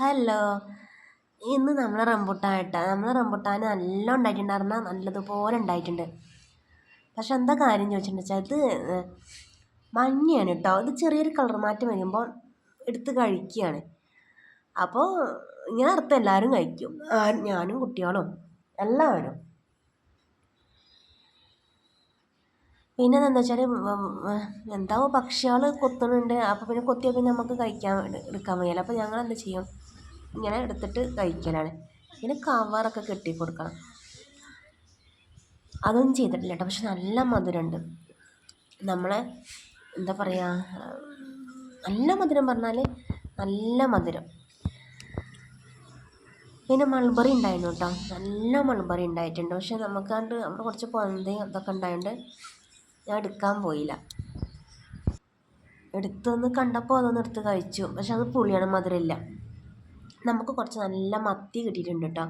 Hello. ഇന്ന് നമ്മൾ rambutan ഇട്ടാ നമ്മൾ റംബുട്ടാൻ നല്ല ഉണ്ടായിട്ടുണ്ടായിരുന്ന നല്ലതുപോലെ ഉണ്ടായിട്ടുണ്ട്. പക്ഷെ എന്താ കാര്യം ചോദിച്ചിട്ടുണ്ടെന്ന് വെച്ചാൽ ഇത് മഞ്ഞയാണ് കേട്ടോ ഇത് ചെറിയൊരു കളർ മാറ്റം വരുമ്പോൾ എടുത്ത് കഴിക്കുകയാണ്. അപ്പോൾ ഇങ്ങനെ അർത്ഥം എല്ലാവരും കഴിക്കും. ഞാനും കുട്ടികളും എല്ലാവരും. പിന്നെ എന്താ വെച്ചാൽ എന്താവോ പക്ഷികൾ കൊത്തുന്നുണ്ട്. അപ്പോൾ പിന്നെ കൊത്തിയാൽ പിന്നെ നമുക്ക് കഴിക്കാൻ എടുക്കാൻ വയ്യല്ലോ. അപ്പോൾ ഞങ്ങൾ എന്താ ചെയ്യും? ഇങ്ങനെ എടുത്തിട്ട് കഴിക്കലാണ്. ഇങ്ങനെ കവറൊക്കെ കെട്ടി കൊടുക്കണം. അതൊന്നും ചെയ്തിട്ടില്ല കേട്ടോ. പക്ഷെ നല്ല മധുരമുണ്ട്. നമ്മളെ എന്താ പറയുക നല്ല മധുരം പറഞ്ഞാൽ നല്ല മധുരം. പിന്നെ മൾബറി ഉണ്ടായിരുന്നു കേട്ടോ. നല്ല മൾബറി ഉണ്ടായിട്ടുണ്ട്. പക്ഷെ നമുക്ക് കണ്ട് നമ്മൾ കുറച്ച് പൊന്തയും അതൊക്കെ ഉണ്ടായതുകൊണ്ട് ഞാൻ എടുക്കാൻ പോയില്ല. എടുത്തൊന്ന് കണ്ടപ്പോൾ അതൊന്ന് എടുത്ത് കഴിച്ചു. പക്ഷെ അത് പുളിയാണ് മധുരമില്ല. നമുക്ക് കുറച്ച് നല്ല മത്തി കിട്ടിയിട്ടുണ്ട് കേട്ടോ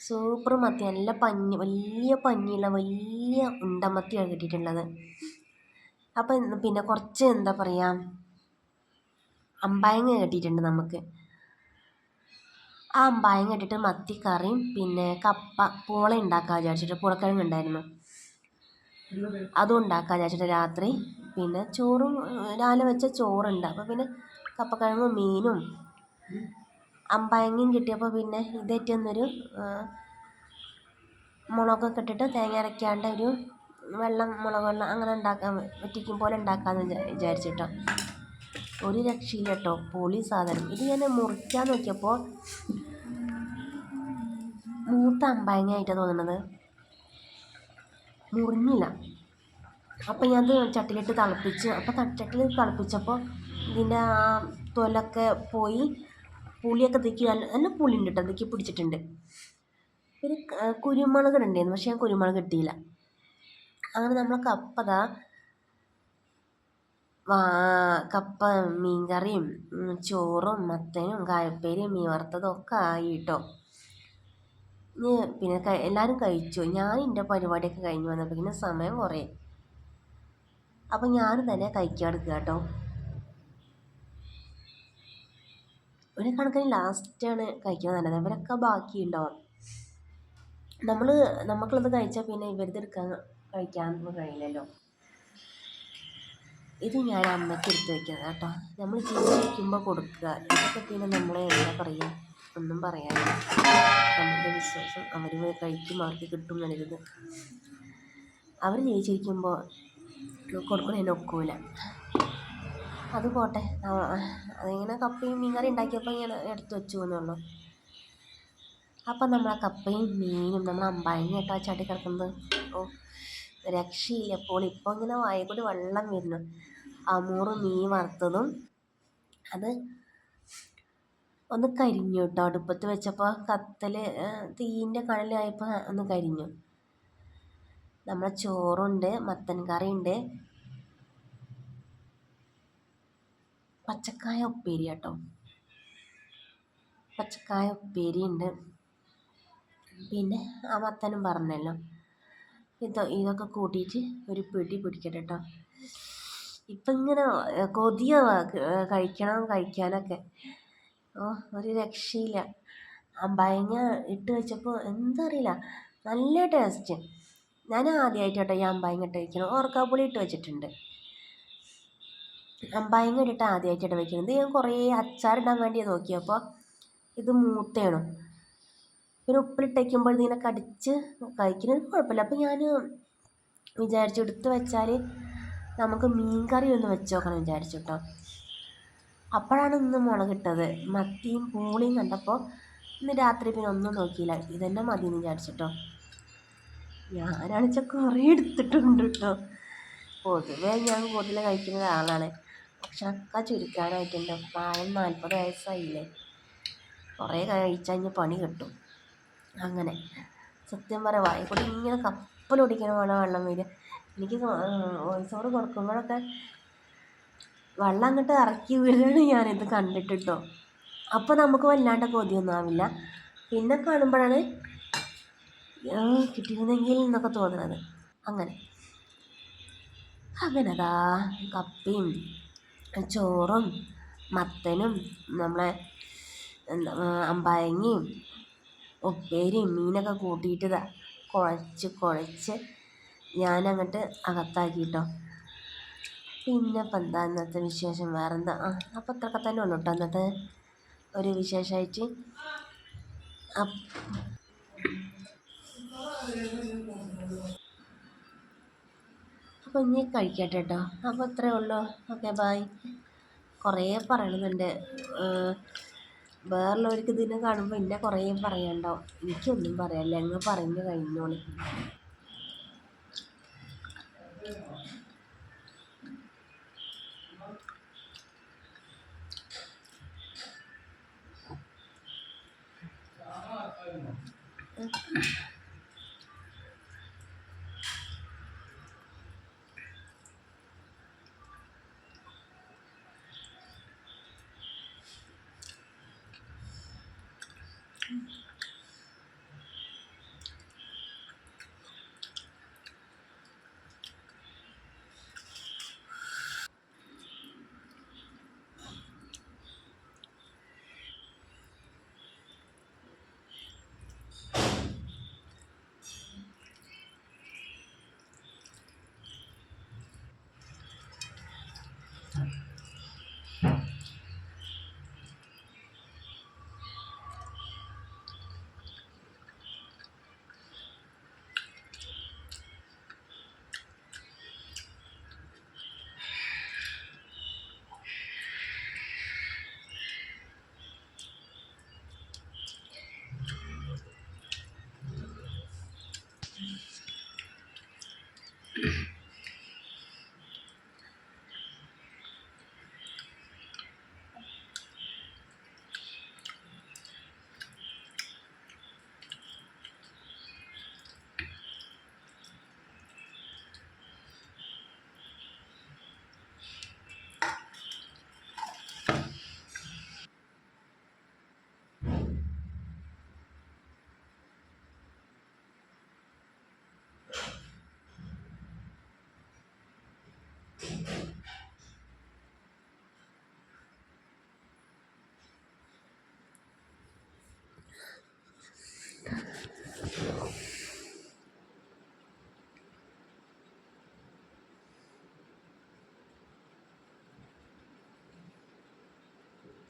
സൂപ്പർ മത്തി നല്ല പഞ്ഞി വലിയ പഞ്ഞിയുള്ള വലിയ ഉണ്ടമത്തിയാണ് കിട്ടിയിട്ടുള്ളത്. അപ്പം പിന്നെ കുറച്ച് എന്താ പറയുക അമ്പായങ്ങ കിട്ടിയിട്ടുണ്ട് നമുക്ക്. ആ അമ്പായങ്ങ ഇട്ടിട്ട് മത്തി കറിയും പിന്നെ കപ്പ പൂള ഉണ്ടാക്കാൻ വിചാരിച്ചിട്ട് പുളക്കിഴങ്ങ് ഉണ്ടായിരുന്നു. അതും ഉണ്ടാക്കാൻ വിചാരിച്ചിട്ട് രാത്രി പിന്നെ ചോറും രാവിലെ വെച്ച ചോറുണ്ട്. അപ്പോൾ പിന്നെ കപ്പക്കിഴങ്ങും മീനും അമ്പയങ്ങയും കിട്ടിയപ്പോൾ പിന്നെ ഇതേറ്റൊന്നൊരു മുളകൊക്കെ ഇട്ടിട്ട് തേങ്ങ അരയ്ക്കാണ്ട് ഒരു വെള്ളം മുളക് വെള്ളം അങ്ങനെ ഉണ്ടാക്കാൻ വറ്റിക്കും പോലെ ഉണ്ടാക്കാമെന്ന് വിചാരിച്ചിട്ടോ. ഒരു രക്ഷയില്ല കേട്ടോ പൊളി സാധനം. ഇത് ഞാൻ മുറിക്കാൻ നോക്കിയപ്പോൾ മൂത്ത അമ്പായങ്ങയായിട്ടാണ് തോന്നുന്നത് മുറിഞ്ഞില്ല. അപ്പം ഞാനത് ചട്ടിയിലിട്ട് തിളപ്പിച്ച്. അപ്പോൾ ചട്ടിയിൽ തിളപ്പിച്ചപ്പോൾ ഇതിന്റെ ആ തൊലൊക്കെ പോയി പുളിയൊക്കെ തിക്കി നല്ല നല്ല പുളി ഉണ്ട് കേട്ടോ തിക്കി പിടിച്ചിട്ടുണ്ട് പിന്നെ കുരുമുളക് ഉണ്ടായിരുന്നു പക്ഷെ ഞാൻ കുരുമുളക് കിട്ടിയില്ല അങ്ങനെ നമ്മൾ കപ്പതാ കപ്പ മീൻകറിയും ചോറും മത്തനും കായപ്പേരിയും മീൻ വറുത്തതും ഒക്കെ ആയി കേട്ടോ പിന്നെ എല്ലാവരും കഴിച്ചു? ഞാൻ എന്റെ പരിപാടിയൊക്കെ കഴിഞ്ഞ് വന്നപ്പോൾ പിന്നെ സമയം കുറേ. അപ്പോൾ ഞാനും തന്നെ എടുക്കുക കേട്ടോ. ഒരു കണക്കിന് ലാസ്റ്റാണ് കഴിക്കാൻ നല്ലത്. ഇവരൊക്കെ ബാക്കിയുണ്ടാവും. നമ്മൾ നമുക്കുള്ളത് കഴിച്ചാൽ പിന്നെ ഇവരുടെ എടുക്കാൻ കഴിക്കാൻ കഴിയില്ലല്ലോ. ഇത് ഞാൻ അമ്മയ്ക്ക് എടുത്ത് വെക്കുന്നത് കേട്ടോ. നമ്മൾ ജീവിക്കുമ്പോൾ കൊടുക്കുക. ഇതൊക്കെ പിന്നെ നമ്മളെ എന്താ പറയുക ഒന്നും പറയാനില്ല. നമ്മുടെ വിശ്വാസം അവർ കഴിക്കും അവർക്ക് കിട്ടും എന്നുള്ളത്. അവർ ജീവിച്ചിരിക്കുമ്പോൾ കൊടുക്കണതിന് ഒക്കില്ല അത് പോട്ടെ. അതിങ്ങനെ കപ്പയും മീൻ കറി ഉണ്ടാക്കിയപ്പോൾ ഇങ്ങനെ എടുത്ത് വെച്ചു എന്നുള്ളൂ അപ്പം നമ്മൾ ആ കപ്പയും മീനും നമ്മൾ അമ്പായങ്ങ കേട്ടോ ചാട്ടി കിടക്കുന്നത്. ഓ രക്ഷയില്ല. അപ്പോൾ ഇപ്പോൾ ഇങ്ങനെ വായക്കൂടി വെള്ളം വരുന്നു. അമൂറ് മീൻ വറുത്തതും അത് ഒന്ന് കരിഞ്ഞു കേട്ടോ. അടുപ്പത്ത് വെച്ചപ്പോൾ കത്തൽ തീന്റെ കടലായപ്പോൾ ഒന്ന് കരിഞ്ഞു. നമ്മളെ ചോറുണ്ട് മത്തൻ കറിയുണ്ട്. പച്ചക്കായ ഉപ്പേരി കേട്ടോ. പച്ചക്കായ ഉപ്പേരി ഉണ്ട്. പിന്നെ ആ മത്തനും പറഞ്ഞല്ലോ. ഇത് ഇതൊക്കെ കൂട്ടിയിട്ട് ഒരു പിടി പിടിക്കട്ടെ കേട്ടോ ഇപ്പം ഇങ്ങനെ കൊതിയ കഴിക്കണം കഴിക്കാനൊക്കെ. ഓ ഒരു രക്ഷയില്ല. ഭയങ്കര ഇട്ട് വെച്ചപ്പോൾ എന്താ അറിയില്ല നല്ല ടേസ്റ്റ് ഞാൻ ആദ്യമായിട്ടോട്ടെ ഈ അമ്പായം ഇട്ട് വയ്ക്കണം ഓർക്കാപ്പുളി ഇട്ട് വെച്ചിട്ടുണ്ട്. അമ്പായം ഇട്ടിട്ട് ആദ്യമായിട്ടാണ് വയ്ക്കുന്നത് ഞാൻ കുറേ അച്ചാറിടാൻ വേണ്ടി നോക്കിയപ്പോൾ ഇത് മൂത്തയാണ്. പിന്നെ ഉപ്പിലിട്ട് വയ്ക്കുമ്പോൾ ഇതിങ്ങനെ കടിച്ച് കഴിക്കുന്നത് കുഴപ്പമില്ല. അപ്പോൾ ഞാൻ വിചാരിച്ചു എടുത്ത് വെച്ചാൽ നമുക്ക് മീൻ കറി ഒന്ന് വെച്ച് നോക്കണം വിചാരിച്ചു കേട്ടോ അപ്പോഴാണ് ഇന്ന് മുളകിട്ടത് മത്തിയും പൂളിയും കണ്ടപ്പോൾ ഇന്ന് രാത്രി പിന്നെ ഒന്നും നോക്കിയില്ല. ഇതന്നെ മതി എന്ന് വിചാരിച്ചിട്ടോ ഞാനാണെച്ചാൽ കുറേ എടുത്തിട്ടുണ്ട് കേട്ടോ പൊതുവേ ഞാൻ കൂടുതൽ കഴിക്കുന്ന ഒരാളാണ്. പക്ഷെ അക്ക ചുരുക്കാനായിട്ടുണ്ട്. പ്രായം നാൽപ്പത് വയസ്സായില്ലേ? കുറേ കഴിച്ചാൽ കഴിഞ്ഞ് പണി കിട്ടും. അങ്ങനെ. സത്യം പറയാം വായിക്കൂടെ ഇങ്ങനെ കപ്പലൊടിക്കണ പോലെ വെള്ളം വരിക. എനിക്ക് വോയിസ് കൊടുക്കുമ്പോഴൊക്കെ വെള്ളം അങ്ങോട്ട് ഇറക്കി വീഴുകയാണ് ഞാനിത് കണ്ടിട്ട് കേട്ടോ അപ്പോൾ നമുക്ക് വല്ലാണ്ട് കൊതിയൊന്നും ആവില്ല. പിന്നെ കാണുമ്പോഴാണ് കിട്ടിയിരുന്നെങ്കിൽ എന്നൊക്കെ തോന്നുന്നത് അങ്ങനെ. അങ്ങനെ അതാ കപ്പയും ചോറും മത്തനും നമ്മളെ അമ്പായങ്ങയും ഉപ്പേരിയും മീനൊക്കെ കൂട്ടിയിട്ട് ഇതാ കുഴച്ച് കുഴച്ച് ഞാനങ്ങോട്ട് അകത്താക്കി കേട്ടോ പിന്നെ ഇപ്പം എന്താ ഇന്നത്തെ വിശേഷം? വേറെന്താ? ആ അപ്പം അത്രയൊക്കെ തന്നെ ഉള്ളു കേട്ടോ അന്നത്തെ ഒരു വിശേഷമായിട്ട് അപ്പോൾ ഇനി കഴിക്കട്ടെ കേട്ടോ അപ്പോൾ ഇത്രയേ ഉള്ളൂ. ഓക്കെ ബായ് കുറേ പറയണമെന്നുണ്ട് വേറുള്ളവർക്ക് ഇതിനെ കാണുമ്പോൾ എന്നെ കുറേ പറയണ്ടോ എനിക്കൊന്നും പറയാനില്ല. അങ്ങ് പറഞ്ഞു കഴിഞ്ഞോളി.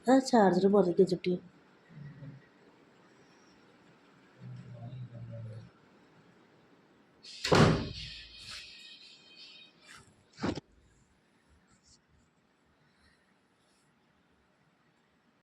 ആ ചാർജർ പുറത്തേക്ക് വെച്ചിട്ട്